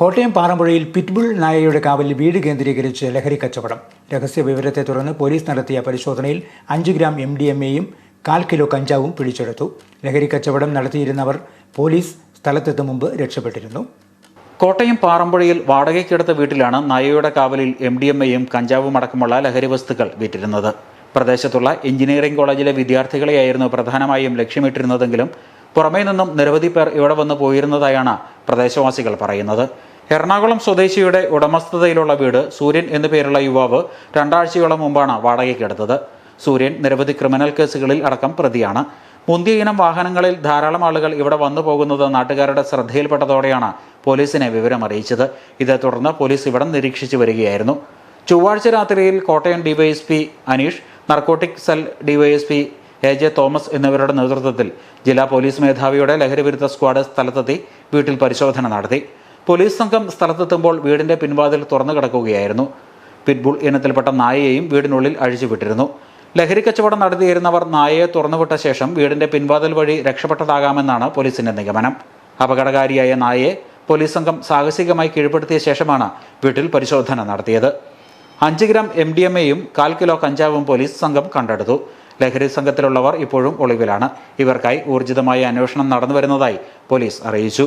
Kottayam പാറമ്പുഴയിൽ pit bull നായയുടെ കാവലിൽ വീട് കേന്ദ്രീകരിച്ച് ലഹരി കച്ചവടം. രഹസ്യ വിവരത്തെ തുടർന്ന് പോലീസ് നടത്തിയ പരിശോധനയിൽ അഞ്ച് ഗ്രാം എം ഡി എം എയും കാൽ കിലോ കഞ്ചാവും പിടിച്ചെടുത്തു. ലഹരി കച്ചവടം നടത്തിയിരുന്നവർ പോലീസ് സ്ഥലത്തെത്തും മുമ്പ് രക്ഷപ്പെട്ടിരുന്നു. കോട്ടയം പാറമ്പുഴയിൽ വാടകയ്ക്കെടുത്ത വീട്ടിലാണ് നായയുടെ കാവലിൽ എം ഡി എം എയും കഞ്ചാവും അടക്കമുള്ള ലഹരി വസ്തുക്കൾ വിറ്റിരുന്നത്. പ്രദേശത്തുള്ള എഞ്ചിനീയറിംഗ് കോളേജിലെ വിദ്യാർത്ഥികളെയായിരുന്നു പ്രധാനമായും ലക്ഷ്യമിട്ടിരുന്നതെങ്കിലും പുറമേ നിന്നും നിരവധി പേർ ഇവിടെ വന്ന് പോയിരുന്നതായാണ് പ്രദേശവാസികൾ പറയുന്നത്. എറണാകുളം സ്വദേശിയുടെ ഉടമസ്ഥതയിലുള്ള വീട് സൂര്യൻ എന്നു പേരുള്ള യുവാവ് രണ്ടാഴ്ചയോളം മുമ്പാണ് വാടകയ്ക്കെടുത്തത് സൂര്യൻ നിരവധി ക്രിമിനൽ കേസുകളിൽ അടക്കം പ്രതിയാണ്. മുന്തിയ ഇനം വാഹനങ്ങളിൽ ധാരാളം ആളുകൾ ഇവിടെ വന്നു പോകുന്നത് നാട്ടുകാരുടെ ശ്രദ്ധയിൽപ്പെട്ടതോടെയാണ് പോലീസിനെ വിവരം അറിയിച്ചത്. ഇതേ തുടർന്ന് പോലീസ് ഇവിടം നിരീക്ഷിച്ചു വരികയായിരുന്നു. ചൊവ്വാഴ്ച രാത്രിയിൽ Kottayam DySP Aneesh narcotic cell DySP A J Thomas എന്നിവരുടെ നേതൃത്വത്തിൽ ജില്ലാ പോലീസ് മേധാവിയുടെ ലഹരിവിരുദ്ധ സ്ക്വാഡ് സ്ഥലത്തെത്തി വീട്ടിൽ പരിശോധന നടത്തി. പോലീസ് സംഘം സ്ഥലത്തെത്തുമ്പോൾ വീടിന്റെ പിൻവാതിൽ തുറന്നു കിടക്കുകയായിരുന്നു. പിറ്റ്ബുൾ ഇനത്തിൽപ്പെട്ട നായയെയും വീടിനുള്ളിൽ അഴിച്ചുവിട്ടിരുന്നു. ലഹരി കച്ചവടം നടത്തിയിരുന്നവർ നായയെ തുറന്നുവിട്ട ശേഷം വീടിന്റെ പിൻവാതിൽ വഴി രക്ഷപ്പെട്ടതാകാമെന്നാണ് പോലീസിന്റെ നിഗമനം. അപകടകാരിയായ നായയെ പോലീസ് സംഘം സാഹസികമായി കീഴ്പ്പെടുത്തിയ ശേഷമാണ് വീട്ടിൽ പരിശോധന നടത്തിയത്. അഞ്ച് ഗ്രാം എം ഡി എം എയും കാൽ കിലോ കഞ്ചാവും പോലീസ് സംഘം കണ്ടെടുത്തു. ലഹരി സംഘത്തിലുള്ളവർ ഇപ്പോഴും ഒളിവിലാണ്. ഇവർക്കായി ഊർജിതമായ അന്വേഷണം നടന്നുവരുന്നതായി പോലീസ് അറിയിച്ചു.